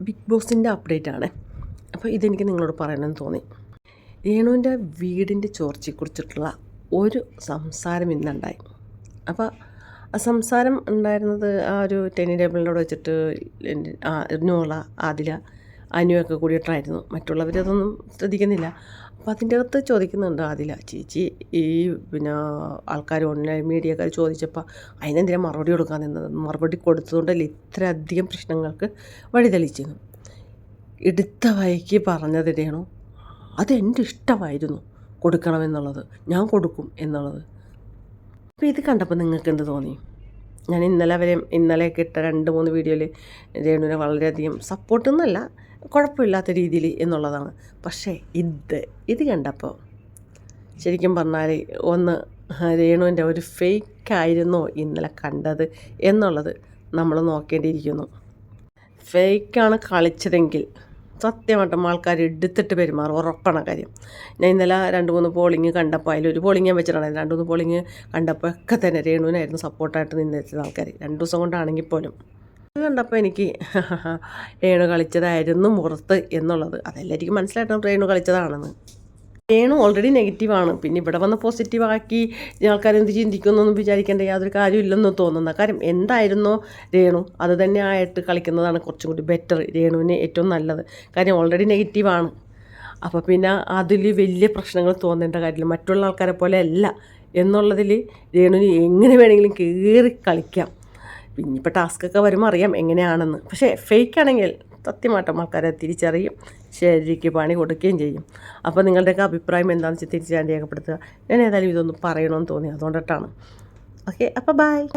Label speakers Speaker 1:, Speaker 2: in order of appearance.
Speaker 1: Big ബോസിന്റെ update ആണ് അപ്പോൾ ഇതെനിക്ക് നിങ്ങളോട് പറയണമെന്ന് തോന്നി. രേണുവിന്റെ വീടിന്റെ ചോർച്ചയെക്കുറിച്ചിട്ടുള്ള ഒരു സംസാരം ഇന്നുണ്ടായി. അപ്പോൾ ആ സംസാരം ഉണ്ടായിരുന്നത് ആ ഒരു ടെന്നി ടേബിളിനോട് വെച്ചിട്ട് നോള ആദില അനുവൊക്കെ കൂടിയിട്ടായിരുന്നു. മറ്റുള്ളവരതൊന്നും ശ്രദ്ധിക്കുന്നില്ല. അപ്പോൾ അതിന്റെ അകത്ത് ചോദിക്കുന്നുണ്ട് ആദില ചേച്ചി ഈ പിന്നെ ആൾക്കാർ ഓൺലൈൻ മീഡിയക്കാർ ചോദിച്ചപ്പോൾ അതിനെന്തിനാ മറുപടി കൊടുക്കാൻ നിന്നത്? മറുപടി കൊടുത്തതുകൊണ്ടല്ലേ ഇത്രയധികം പ്രശ്നങ്ങൾക്ക് വഴിതെളിച്ചിരുന്നു എടുത്ത വഴിക്ക് പറഞ്ഞതിടെയാണോ അതെന്റെ ഇഷ്ടമായിരുന്നു കൊടുക്കണമെന്നുള്ളത്. ഞാൻ കൊടുക്കും എന്നുള്ളത്. അപ്പോൾ ഇത് കണ്ടപ്പോൾ നിങ്ങൾക്ക് എന്ത് തോന്നി? ഞാൻ ഇന്നലെ വരെ ഇന്നലെയൊക്കെ ഇട്ട രണ്ട് മൂന്ന് വീഡിയോയിൽ രേണുവിനെ വളരെയധികം സപ്പോർട്ട് എന്നല്ല കുഴപ്പമില്ലാത്ത രീതിയിൽ എന്നുള്ളതാണ്. പക്ഷേ ഇത് ഇത് കണ്ടപ്പോൾ ശരിക്കും പറഞ്ഞാൽ ഒന്ന് രേണുവിന്റെ ഒരു ഫേക്കായിരുന്നോ ഇന്നലെ കണ്ടത് എന്നുള്ളത് നമ്മൾ നോക്കേണ്ടിയിരിക്കുന്നു. ഫേക്കാണ് കളിച്ചതെങ്കിൽ സത്യമായിട്ടും ആൾക്കാർ എടുത്തിട്ട് പെരുമാറും ഉറപ്പാണ് കാര്യം. ഞാൻ ഇന്നലെ രണ്ട് മൂന്ന് പോളിങ് കണ്ടപ്പോൾ ഒരു പോളിങ് ഞാൻ വെച്ചിട്ടുണ്ടായിരുന്നു. രണ്ട് മൂന്ന് പോളിങ് കണ്ടപ്പോൾ ഒക്കെ തന്നെ രേണുവിനായിരുന്നു സപ്പോർട്ടായിട്ട് നിന്നിരുന്ന ആൾക്കാർ രണ്ട് ദിവസം കൊണ്ടാണെങ്കിൽ പോലും. കണ്ടപ്പോൾ എനിക്ക് രേണു കളിച്ചതായിരുന്നു പുറത്ത് എന്നുള്ളത്. അതെല്ലാവർക്കും മനസ്സിലായിട്ടും രേണു കളിച്ചതാണെന്ന്. രേണു ഓൾറെഡി നെഗറ്റീവാണ് പിന്നെ ഇവിടെ വന്ന് പോസിറ്റീവ് ആക്കി ആൾക്കാർ എന്ത് എന്ന് വിചാരിക്കേണ്ട യാതൊരു കാര്യമില്ലെന്ന് തോന്നുന്ന. കാര്യം എന്തായിരുന്നോ രേണു? അത് തന്നെ ആയിട്ട് കളിക്കുന്നതാണ് കുറച്ചും കൂടി ബെറ്റർ രേണുവിന് ഏറ്റവും നല്ലത്. കാര്യം ഓൾറെഡി നെഗറ്റീവാണ് അപ്പോൾ പിന്നെ അതിൽ വലിയ പ്രശ്നങ്ങൾ തോന്നേണ്ട കാര്യമില്ല. മറ്റുള്ള ആൾക്കാരെ പോലെ അല്ല. എന്നുള്ളതിൽ രേണുവിന് എങ്ങനെ വേണമെങ്കിലും കയറി കളിക്കാം. പിന്നെ ഇപ്പോൾ ടാസ്ക്കൊക്കെ വരുമ്പോൾ അറിയാം എങ്ങനെയാണെന്ന്. പക്ഷേ ഫേക്ക് ആണെങ്കിൽ സത്യമായിട്ടും ആൾക്കാരെ തിരിച്ചറിയും. ശരിക്ക് പണി കൊടുക്കുകയും ചെയ്യും. അപ്പോൾ നിങ്ങളുടെയൊക്കെ അഭിപ്രായം എന്താണെന്ന് വെച്ചാൽ തിരിച്ചാൻ രേഖപ്പെടുത്തുക. ഞാൻ ഏതായാലും ഇതൊന്ന് പറയണമെന്ന് തോന്നി. അതുകൊണ്ടിട്ടാണ്. ഓക്കെ അപ്പോൾ ബൈ